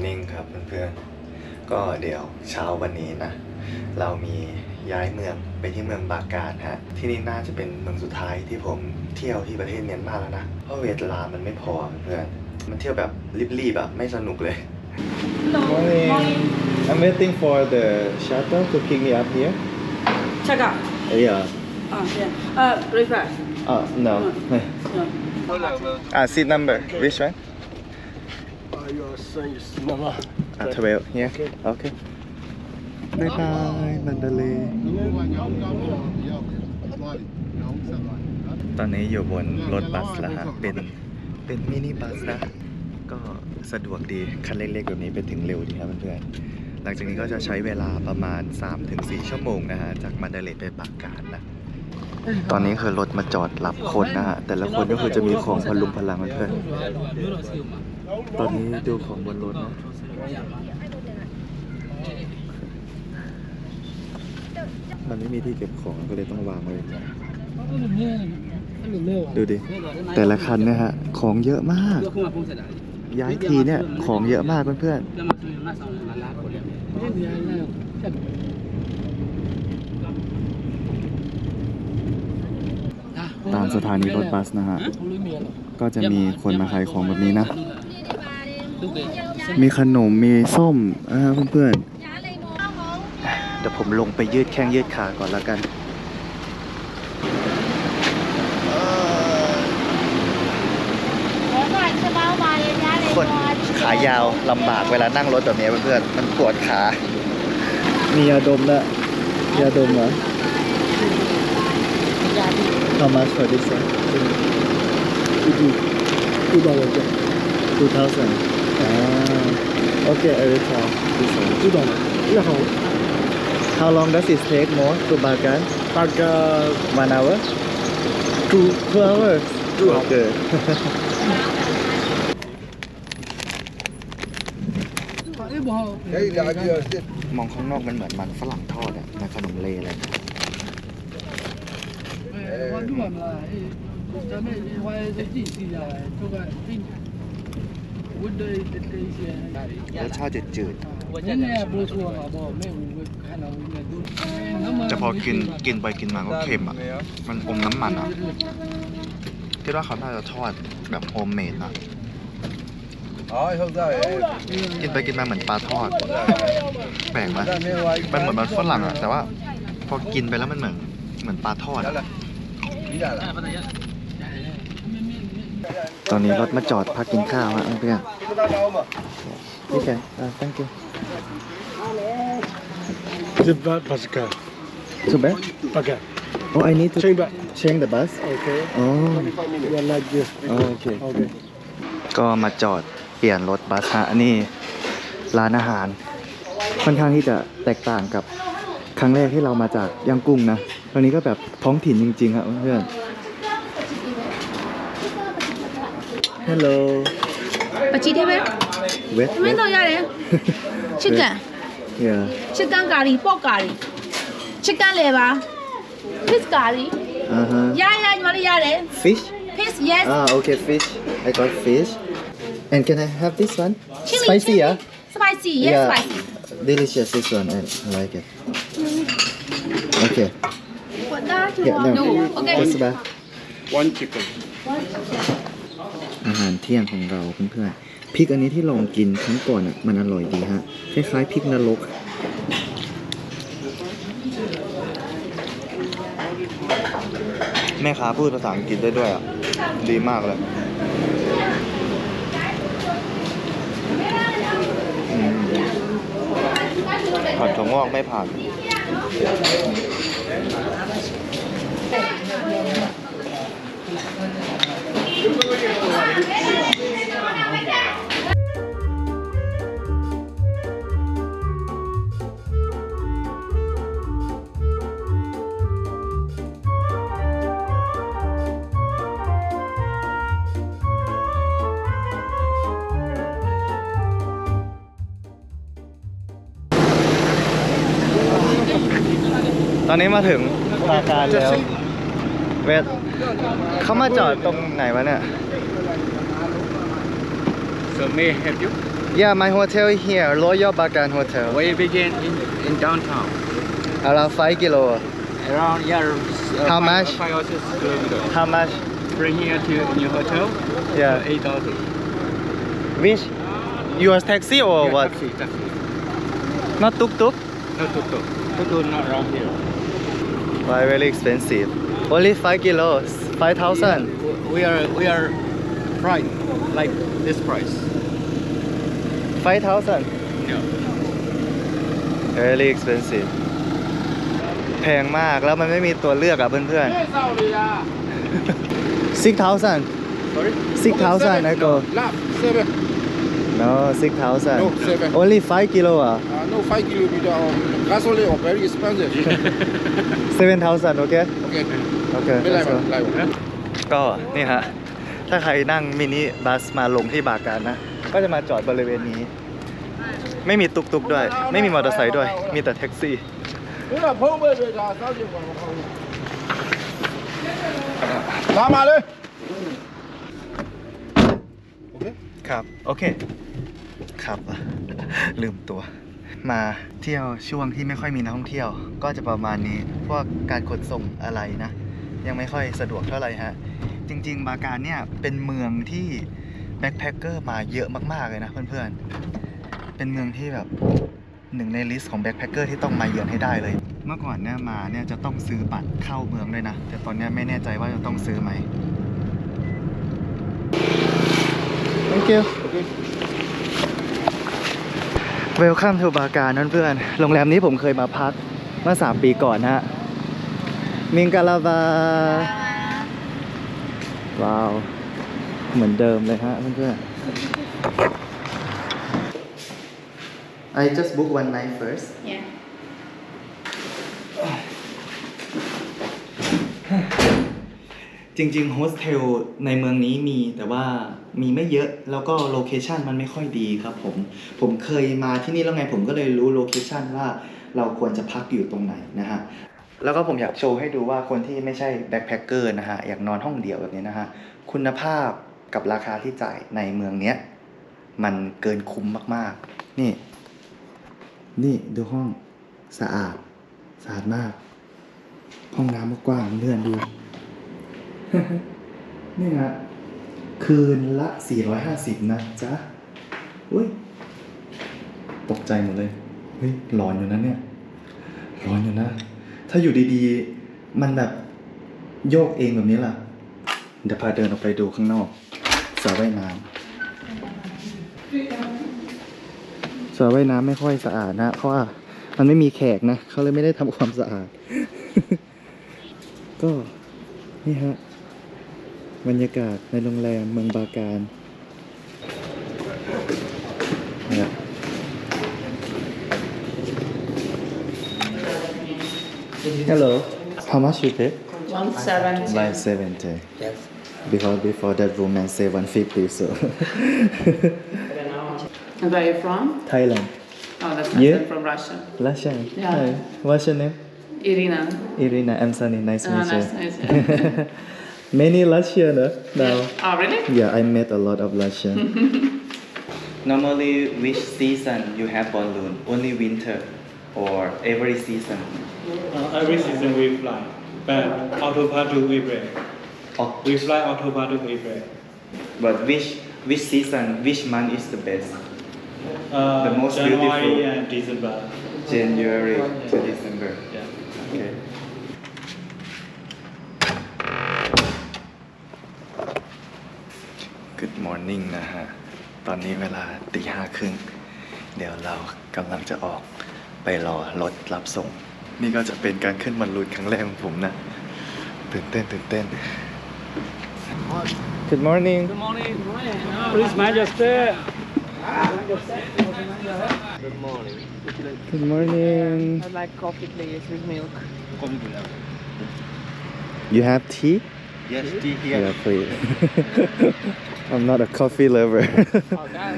Morning ครับเพื่อนๆ ก็เดี๋ยวเช้าวันนี้นะ เรามีย้ายเมืองไปที่เมืองบากาดฮะ ที่นี่น่าจะเป็นเมืองสุดท้ายที่ผมเที่ยวที่ประเทศเมียนมาแล้วนะ เพราะเวลามันไม่พอเพื่อนมันเที่ยวแบบรีบๆแบบไม่สนุกเลย Morning. I'm waiting for the shuttle to pick me up here. Check up. Yeah. Oh, yeah. Uh, refresh. Oh, no. no. อ่า seat number. Which one? Uh, your son is Mama. Ah 12 here Okay บายบายมันเดเลตอนนี้อยู่บนรถบัสแล้วฮะ เป็น เป็นมินิบัสนะ ก็สะดวกดี คันเล็กๆแบบนี้ไปถึงเร็วดีครับเพื่อนๆ หลังจากนี้ก็จะใช้เวลาประมาณ 3-4 ชั่วโมงนะฮะ จากมันเดเลไปปากการนะตอนนี้คือรถมาจอดรับคนนะฮะ แต่ละคนก็คือจะมีของพลุงพลังเพื่อนๆ ตอนนี้ดูของบนรถนะมันไม่มีที่เก็บของก็เลยต้องวางไว้เงี้ยดูดิ แต่ละคันเนะฮะ ของเยอะมาก ย้ายทีเนี่ย ของเยอะมากเพื่อนๆตามสถานีรถบัสนะฮะ ก็จะมีคนมาขายของแบบนี้นะ มีขนม มีส้มอ่าเพื่อนๆเดี๋ยวผมลงไปยืดแข้งยืดขาก่อนแล้วกันคนขายาวลำบากเวลานั่งรถแบบนี้เพื่อนๆมันปวดขา มียาดมละยาดมเหรอ How much for this one? Two dollars. yeah. 2,000. Ah. Okay, I will try this one. Two dollars. Yeah, how? How long does it take more to Bagan? Like uh, One hour? two. Two hours? Two hours. Okay. มองข้างนอกมันเหมือนมันฝรั่งทอดอะในขนมเลอะไรเนี่ย รสชาติจืดๆจะพอกินกินไปกินมาก็เค็มอะ มันอมน้ำมันอะคิดว่าเขาน่าจะทอดแบบโฮมเมดนะกินไปกินมาเหมือนปลาทอด แปลกไหมมันเหมือนมันฝรั่งอะ แต่ว่าพอกินไปแล้วมันเหมือนเหมือนปลาทอดอะ ตอนนี้รถมาจอดพักกินข้าวฮะเพื่อนนี่แกอ่า thank you The ba- Pascal. too bad Okay. oh I need to Change back. change the bus Okay. oh Yeah, like this. oh okay Okay. ก็มาจอดเปลี่ยนรถบัสฮะอันนี้ร้านอาหาร ค่อนข้างที่จะแตกต่างกับครั้งแรกที่เรามาจากย่างกุ้งนะตอนนี้ก็แบบท้องถิ่นจริงๆครับเพื่อน Hello. ပချီသေးပဲ With သမင်းတော့ရတယ် chicken Yeah. chicken curry pork curry chicken liver fish curry Uh huh. ရရညီမလေးရတယ် Fish. fish yes Ah, okay, fish. I got fish. And can I have this one? chili Spicy, chili. yeah. spicy yes spicy Delicious this one. I, like it. Okay. What that? Yeah, no. no. Okay. One chicken. One chicken. อาหารเที่ยงของเราเพื่อนๆพริกอันนี้ที่ลองกินครั้งก่อนอะมันอร่อยดีฮะคล้ายๆพริกนรกแม่ค้าพูดภาษาอังกฤษได้ด้วยอะ ดีมากเลยผัดถั่วงอกไม่ผ่าน อนนี้มาถึงปราการแล้วเวทเขามาจอดตรงไหนวะเนี่ย So may I help you? Yeah, my hotel here, Royal Bagan Hotel. We begin in, in downtown. Around 5 kilo. Around yeah. Uh, How five, much? Five or six kilometers. How much? Bring here to your hotel. Yeah. Uh, Eight thousand. Which? Your taxi or yeah, what? Taxi, taxi. Not tuk tuk? No tuk tuk. Tuk tuk not around here. Why very expensive? Only 5 kilos, 5,000. Yeah, we are we are price like this price. 5,000. Yeah. Very expensive. แพงมากแล้วมันไม่มีตัวเลือกอะเพื่อนๆ6,000 Sorry. 6,000 I go Lap, seven. No 6,000 No, seven. Only 5 kilo อะ to 5 kilometers of gasoline or very expensive. 7,000 okay okay. okay ไม่ไรหรอกไรหก็นี่ฮะ ถ้าใครนั่งมินิบัสมาลงที่บาการนะ ก็จะมาจอดบริเวณนี้ ไม่มีตุกตุกด้วย ไม่มีมอเตอร์ไซค์ด้วย มีแต่แท็กซี่ นี่เราพุ่งไปเลยจาสาว่นตามมาเลย ครับ โอเค ครับ ลืมตัว มาเที่ยวช่วงที่ไม่ค่อยมีนักท่องเที่ยว ก็จะประมาณนี้พวกการขนส่งอะไรนะ ยังไม่ค่อยสะดวกเท่าไหร่ฮะจริง ๆ บาการเนี่ยเป็นเมืองที่แบ็คแพคเกอร์มาเยอะมากๆเลยนะเพื่อนๆ เป็นเมืองที่แบบหนึ่งในลิสต์ของแบ็คแพคเกอร์ที่ต้องมาเยือนให้ได้เลย เมื่อก่อนเนี่ยมาเนี่ยจะต้องซื้อบัตรเข้าเมืองด้วยนะ แต่ตอนเนี้ยไม่แน่ใจว่าจะต้องซื้อไหม Thank you เวลคัมทูบาการนั่นเพื่อนๆโรงแรมนี้ผมเคยมาพักเมื่อ 3 ปีก่อนนะฮะ มิงกาลาบา ว้าว เหมือนเดิมเลยฮะเพื่อนๆ I just book one night first Yeah. จริงๆโฮสเทลในเมืองนี้มีแต่ว่ามีไม่เยอะแล้วก็โลเคชันมันไม่ค่อยดีครับผมผมเคยมาที่นี่แล้วไงผมก็เลยรู้โลเคชันว่าเราควรจะพักอยู่ตรงไหนนะฮะแล้วก็ผมอยากโชว์ให้ดูว่าคนที่ไม่ใช่แบ็คแพคเกอร์นะฮะอยากนอนห้องเดียวแบบนี้นะฮะคุณภาพกับราคาที่จ่ายในเมืองเนี้ยมันเกินคุ้มมากๆ นี่ นี่ดูห้องสะอาดสะอาดมาก ห้องน้ำก็กว้างเพื่อนดู นี่ฮะคืนละ 450 นะจ๊ะอุ้ย ตกใจหมดเลย เฮ้ยร้อนอยู่นะเนี่ย ร้อนอยู่นะ ถ้าอยู่ดีๆ มันแบบโยกเองแบบนี้ล่ะ เดี๋ยวพาเดินออกไปดูข้างนอกสระว่ายน้ำสระว่ายน้ำไม่ค่อยสะอาดนะ เพราะว่ามันไม่มีแขกนะ เขาเลยไม่ได้ทำความสะอาด ก็ นี่ฮะ บรรยากาศในโรงแรมเมืองบาการเนี่ย Hello how much you pay One seventy. 170 Yes. because before that woman say 150 so And where are you from? Thailand Oh, that's Yeah. yeah. from Russia. Russia Yeah. Hi. what's your name Irina. Irina I'm Sunny nice to Ah, meet you nice to meet you. Many Russian uh, now Oh, really? Yeah, I met a lot of Russian. Normally, which season you have balloon? Only winter or every season? Uh, every season we fly, but October to April. Oh, We fly October to April. but which which season, which month is the best? Uh, The most January beautiful. and December. January to December. Yeah. Okay. ตอนนี้เวลาตีห้าครึ่ง เดี๋ยวเรากำลังจะออกไปรอรถรับส่ง นี่ก็จะเป็นการขึ้นบอลลูนครั้งแรกของผมนะ ตื่นเต้นตื่นเต้น Good morning Good morning. Please Majesty. Good morning I'd like coffee, please, with milk. You have tea Yes, tea Yeah please I'm not a coffee lover Okay.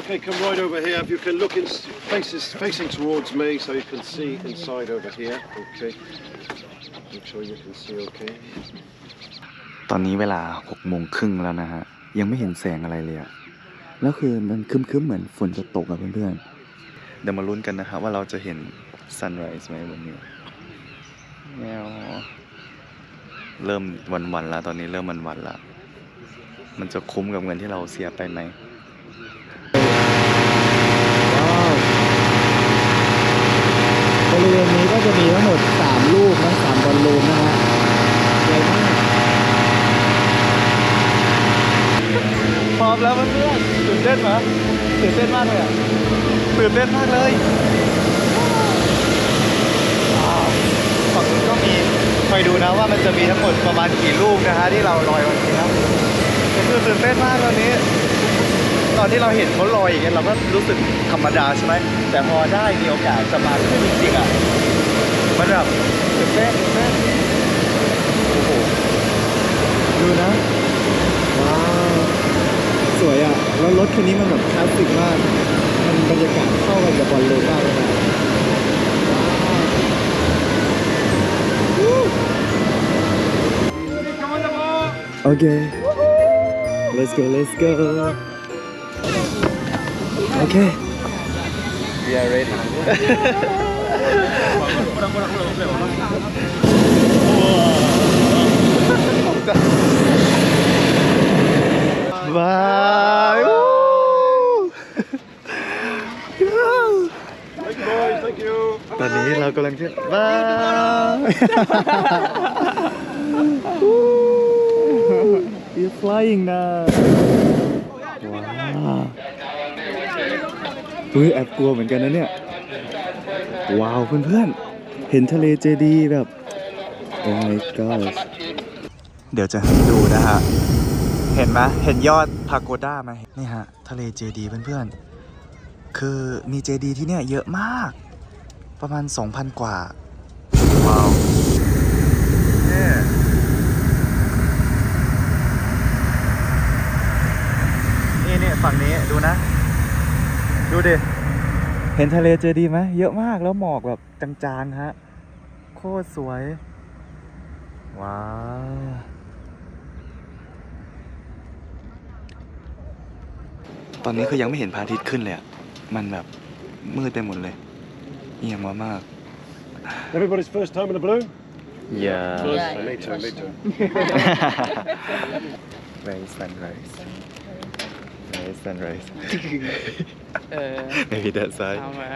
Okay, come right over here. If you can look in faces facing towards me, so you can see inside over here. Okay. Make sure you can see. Okay. ตอนนี้เวลาหกโมงครึ่งแล้วนะฮะ ยังไม่เห็นแสงอะไรเลยอะแล้วคือมันครึ้มๆเหมือนฝนจะตกอะเพื่อนๆ เดี๋ยวมาลุ้นกันนะครับว่าเราจะเห็น sunrise ไหมวันนี้แมวเริ่มวันๆแล้วตอนนี้เริ่มวันๆแล้ว มันจะคุ้มกับเงินที่เราเสียไปไหมบริเวณนี้ก็จะมีทั้งหมด 3 ลูกนะ3บอลลูนนะฮะใหญ่มากพร้อมแล้วเพื่อนๆตื่นเต้นไหมตื่นเต้นมากเลยอะตื่นเต้นมากเลยว้าวฝั่งนู้นก็มีคอยดูนะว่ามันจะมีทั้งหมดประมาณกี่ลูกนะฮะที่เราลอยวันนี้ครับก็ คือตื่นเต้นมากตอนนี้ ตอนที่เราเห็นเขาลอยอย่างเงี้ยเราก็รู้สึกธรรมดาใช่ไหมแต่พอได้มีโอกาสจะมาขึ้นจริงๆอะมันแบบตื่นเต้นตื่นเต้นโอ้โหดูนะว้าวสวยอะแล้วรถคันนี้มันแบบคลาสสิกมากมันบรรยากาศเข้ากันกับบอลลูนมากเลยนะโอเค let's go let's go โอเค we are ready บายวู้ Thank you, boys. Thank you. ตอนนี้เรากำลังจะบาย You're flying now ว้าวเฮ้ยแอบกลัวเหมือนกันนะเนี่ย ว้าวเพื่อนๆ เห็นทะเลเจดีแบบ Oh my gosh เดี๋ยวจะให้ดูนะฮะ เห็นไหมเห็นยอดพาโกด้าไหมนี่ฮะ ทะเลเจดีเพื่อนๆ คือมีเจดีที่เนี่ยเยอะมาก ประมาณ 2,000 กว่า ว้าวเนี่ยนี่นี่ ฝั่งนี้ดูนะ ดูดิ เห็นทะเลเจดีย์ไหมเยอะมากแล้วหมอกแบบจางๆฮะ โคตรสวย ว้าวตอนนี้คือยังไม่เห็นพระอาทิตย์ขึ้นเลยอะมันแบบมืดไปหมดเลยเอียงมามาก Everybody's first time in the balloon? Yeah. Yeah. Me too, me too. Very sunrise. Very sunrise. เออ Maybe that side. เอามา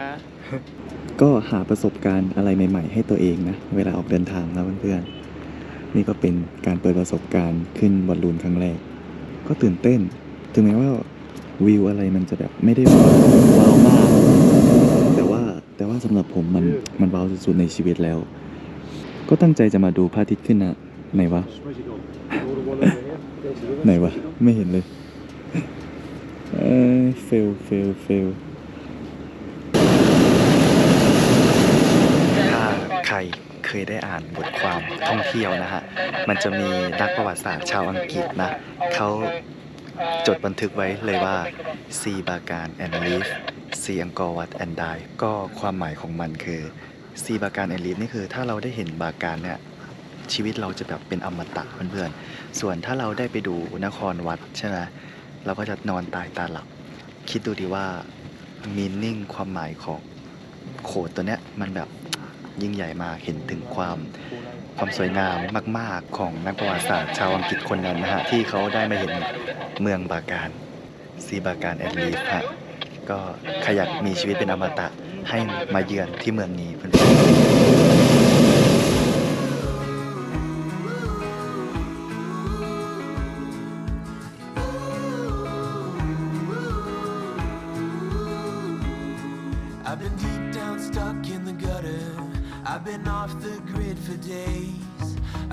ก็หาประสบการณ์อะไรใหม่ๆ ให้ตัวเองนะ เวลาออกเดินทางนะเพื่อนๆ นี่ก็เป็นการเปิดประสบการณ์ขึ้นบอลลูนครั้งแรก ก็ตื่นเต้น ถึงแม้ว่าวิวอะไรมันจะแบบไม่ได้ว้าวมาก แต่ว่าแต่ว่าสำหรับผมมันมันว้าวสุดๆในชีวิตแล้ว ก็ตั้งใจจะมาดูพระอาทิตย์ขึ้นนะไหนวะ Where's he gone? Order one over here. Go to the other ไหน side. วะ ไม่เห็นเลย เอ้ยเฟลเฟลเฟลถ้าใครเคยได้อ่านบทความท่องเที่ยวนะฮะ มันจะมีนักประวัติศาสตร์ชาวอังกฤษนะ เขาจดบันทึกไว้เลยว่า see Bagan and live see Angkor Wat and die ก็ความหมายของมันคือ see Bagan and live นี่คือถ้าเราได้เห็นบาการเนี่ยชีวิตเราจะแบบเป็นอมตะเพื่อนๆ ส่วนถ้าเราได้ไปดูนครวัดใช่ไหม เราก็จะนอนตายตาหลับ คิดดูดีว่ามีนิ่งความหมายของโขดตัวเนี้ยมันแบบยิ่งใหญ่มากเห็นถึงความความสวยงามมาก ๆ ของนักประวัติศาสตร์ชาวอังกฤษคนนั้นนะฮะ ที่เขาได้มาเห็นเมืองบาการซีบาการแอนลีฟฮะก็ใครอยากมีชีวิตเป็นอมตะให้มาเยือนที่เมืองนี้เพื่อนๆ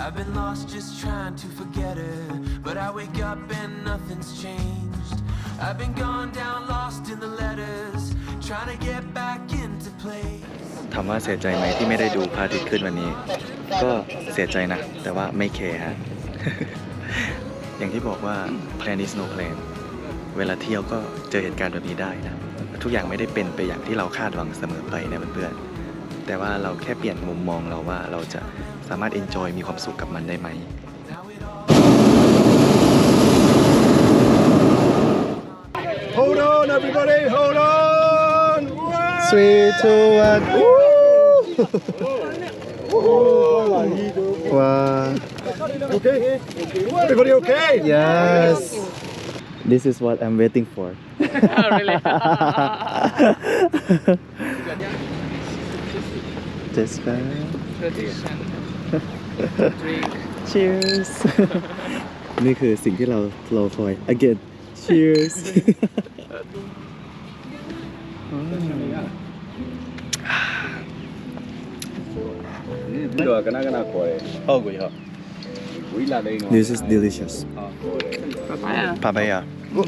I've been lost just trying to forget her. But I wake up and nothing's changed. I've been gone down lost in the letters. Trying to get back into place. ถามว่าเสียใจไหมที่ไม่ได้ดูพระอาทิตย์ขึ้นวันนี้ ก็เสียใจนะ แต่ว่าไม่แคฮะ อย่างที่บอกว่า plan is no plan เวลาเที่ยวก็เจอเหตุการณ์แบบนี้ได้นะ ทุกอย่างไม่ได้เป็นไปอย่างที่เราคาดหวังเสมอไปนะเพื่อนๆแต่ว่าเราแค่เปลี่ยนมุมมองเราว่าเราจะ สามารถเอนจอยมีความสุขกับมันได้ไหม Hold on everybody hold on Sweet to one ว้า Okay everybody okay Yes This is what I'm waiting for Really Jessica Tradition Cheers. นี่คือสิ่งที่เรารอคอย again. Cheers. This is delicious. Papaya. Oh,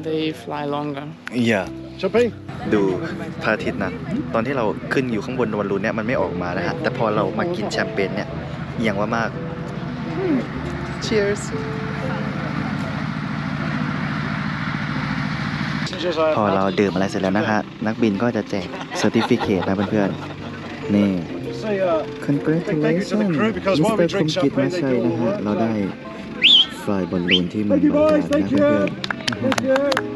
they fly longer. Yeah. ดูพระอาทิตย์นะตอนที่เราขึ้นอยู่ข้างบนวันรุนเนี่ยมันไม่ออกมานะฮะแต่พอเรามากินแชมเปญเนี่ยเอียงว่ามาก cheers Teachers, I พอเราดื่มอะไรเสร็จแล้วนะฮะนักบินก็จะแจก certificate นะเพื่อนๆ นี่ say, uh, congratulations Thank you to the crew, because while we Mr. ค drink มกิตมา champagne, they ชัย do นะ all ฮะ work. เราได้ฟลายบอลลูนที่เมือง Thank you, บางกา boys. รนะ Thank เพื่ you. อน Thank you. Whenever ๆ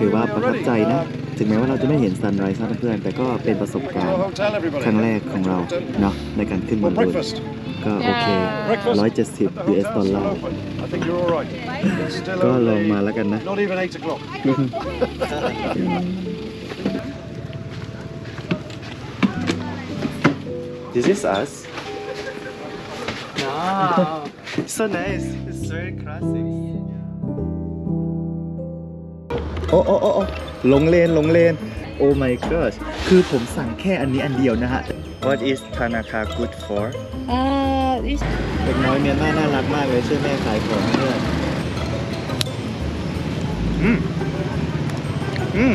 ถือว่า you're ประทับ ready. ใจนะ ถึงแม้ว่าเราจะไม่เห็นซันไรส์นะเพื่อนๆแต่ก็เป็นประสบ To การ our ณ์ hotel, everybody. ครั้งแรกของเราเนาะในการขึ้นบอ For ลลูน breakfast. ก็โอเค Breakfast. 170 The US hotel's ดอล still ลาร์ open. I think you're all right. It's still ก็ลอง only มาแล้วกันนะ not even 8 o'clock. This is us No. so nice it's very classic โอ้โอ้โอ้โอ้ลงเลนลงเลน Oh my gosh คือผมสั่งแค่อันนี้อันเดียวนะฮะ What is Tanaka good for Uh, this เด็กน้อยเมียนมาน่ารักมากเลยช่วยแม่ขายของเพื่อนอืมอืม